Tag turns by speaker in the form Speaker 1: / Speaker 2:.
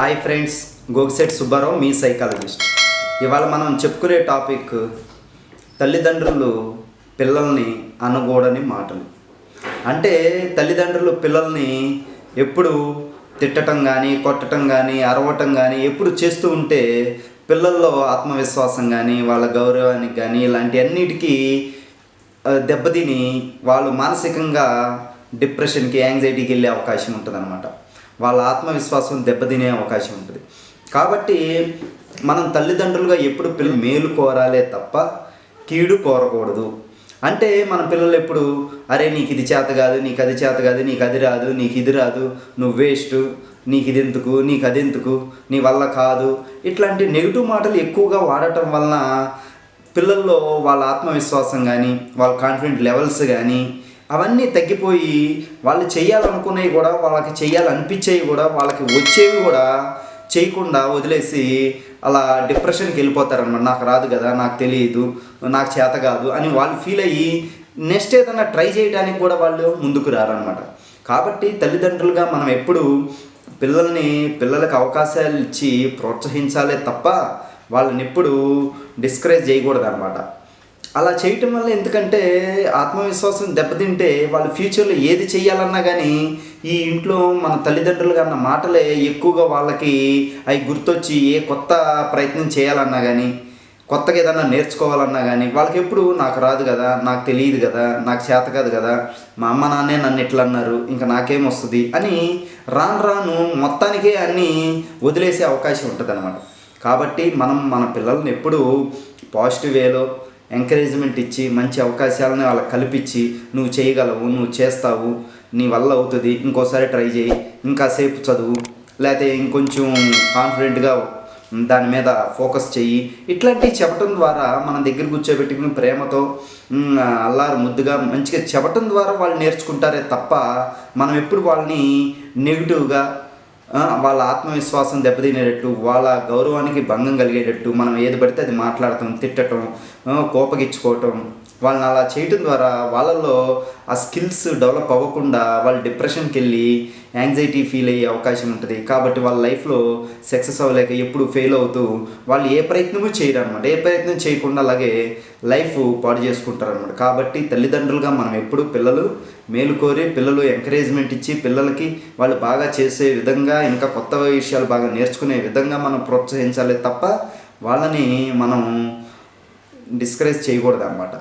Speaker 1: Hi friends గోగిసెట్ సుబ్బారావు మీ psychologist ఇవాళ మనం చెప్పుకునే టాపిక్ తల్లిదండ్రులు పిల్లల్ని అనకూడని మాటలు. అంటే తల్లిదండ్రులు పిల్లల్ని ఎప్పుడు తిట్టడం కానీ కొట్టడం కానీ అరవటం కానీ ఎప్పుడు చేస్తూ ఉంటే పిల్లల్లో ఆత్మవిశ్వాసం కానీ వాళ్ళ గౌరవానికి కానీ ఇలాంటి అన్నిటికీ దెబ్బతిని వాళ్ళు మానసికంగా డిప్రెషన్కి యాంగ్జైటీకి వెళ్ళే అవకాశం ఉంటుంది వాళ్ళ ఆత్మవిశ్వాసం దెబ్బతినే అవకాశం ఉంటుంది. కాబట్టి మనం తల్లిదండ్రులుగా ఎప్పుడు పిల్లలు మేలు కోరాలే తప్ప కీడు కోరకూడదు. అంటే మన పిల్లలు ఎప్పుడు అరే నీకు ఇది చేత కాదు నీకు అది చేత కాదు నీకు అది రాదు నీకు ఇది రాదు నువ్వు వేస్ట్ నీకు ఇది ఎందుకు నీకు అది ఎందుకు నీ వల్ల కాదు. ఇట్లాంటి నెగిటివ్ మాటలు ఎక్కువగా వాడటం వలన పిల్లల్లో వాళ్ళ ఆత్మవిశ్వాసం కానీ వాళ్ళ కాన్ఫిడెంట్ లెవెల్స్ కానీ అవన్నీ తగ్గిపోయి వాళ్ళు చేయాలనుకునేవి కూడా వాళ్ళకి చేయాలనిపించేవి కూడా వాళ్ళకి వచ్చేవి కూడా చేయకుండా వదిలేసి అలా డిప్రెషన్కి వెళ్ళిపోతారనమాట నాకు రాదు కదా నాకు తెలియదు నాకు చేత కాదు అని వాళ్ళు ఫీల్ అయ్యి నెక్స్ట్ ఏదైనా ట్రై చేయడానికి కూడా వాళ్ళు ముందుకు రారనమాట కాబట్టి తల్లిదండ్రులుగా మనం ఎప్పుడు పిల్లల్ని పిల్లలకు అవకాశాలు ఇచ్చి ప్రోత్సహించాలే తప్ప వాళ్ళని ఎప్పుడు డిస్కరేజ్ చేయకూడదు అనమాట అలా చేయటం వల్ల ఎందుకంటే ఆత్మవిశ్వాసం దెబ్బతింటే వాళ్ళు ఫ్యూచర్లో ఏది చేయాలన్నా కానీ ఈ ఇంట్లో మన తల్లిదండ్రులు అన్న మాటలే ఎక్కువగా వాళ్ళకి అవి గుర్తొచ్చి ఏ కొత్త ప్రయత్నం చేయాలన్నా కానీ కొత్తగా ఏదన్నా నేర్చుకోవాలన్నా కానీ వాళ్ళకి ఎప్పుడు నాకు రాదు కదా నాకు తెలియదు కదా నాకు చేత కాదు కదా మా అమ్మ నాన్నే నన్ను ఎట్లా అన్నారు ఇంకా నాకేం వస్తుంది అని రాను రాను మొత్తానికే అన్నీ వదిలేసే అవకాశం ఉంటుంది కాబట్టి మనం మన పిల్లల్ని ఎప్పుడు పాజిటివ్ వేలో ఎంకరేజ్మెంట్ ఇచ్చి మంచి అవకాశాలను వాళ్ళకి కల్పించి నువ్వు చేయగలవు నువ్వు చేస్తావు నీ వల్ల అవుతుంది ఇంకోసారి ట్రై చేయి ఇంకాసేపు చదువు లేకపోతే ఇంకొంచెం కాన్ఫిడెంట్గా దాని మీద ఫోకస్ చెయ్యి. ఇట్లాంటివి చెప్పటం ద్వారా మన దగ్గర కూర్చోబెట్టుకుని ప్రేమతో అల్లారు ముద్దుగా మంచిగా చెప్పటం ద్వారా వాళ్ళు నేర్చుకుంటారే తప్ప మనం ఎప్పుడు వాళ్ళని నెగిటివ్గా వాళ్ళ ఆత్మవిశ్వాసం దెబ్బతినేటట్టు వాళ్ళ గౌరవానికి భంగం కలిగేటట్టు మనం ఏది పడితే అది మాట్లాడటం తిట్టడం కోపగించుకోవటం వాళ్ళని అలా చేయటం ద్వారా వాళ్ళల్లో ఆ స్కిల్స్ డెవలప్ అవ్వకుండా వాళ్ళు డిప్రెషన్కి వెళ్ళి యాంగ్జైటీ ఫీల్ అయ్యే అవకాశం ఉంటుంది. కాబట్టి వాళ్ళ లైఫ్లో సక్సెస్ అవ్వలేక ఎప్పుడు ఫెయిల్ అవుతూ వాళ్ళు ఏ ప్రయత్నము చేయరు అనమాట ఏ ప్రయత్నం చేయకుండా అలాగే లైఫ్ పాడు చేసుకుంటారు అనమాట కాబట్టి తల్లిదండ్రులుగా మనం ఎప్పుడు పిల్లలు మేలు కోరి పిల్లలు ఎంకరేజ్మెంట్ ఇచ్చి పిల్లలకి వాళ్ళు బాగా చేసే విధంగా ఇంకా కొత్త విషయాలు బాగా నేర్చుకునే విధంగా మనం ప్రోత్సహించాలి తప్ప వాళ్ళని మనం డిస్కరేజ్ చేయకూడదు అన్నమాట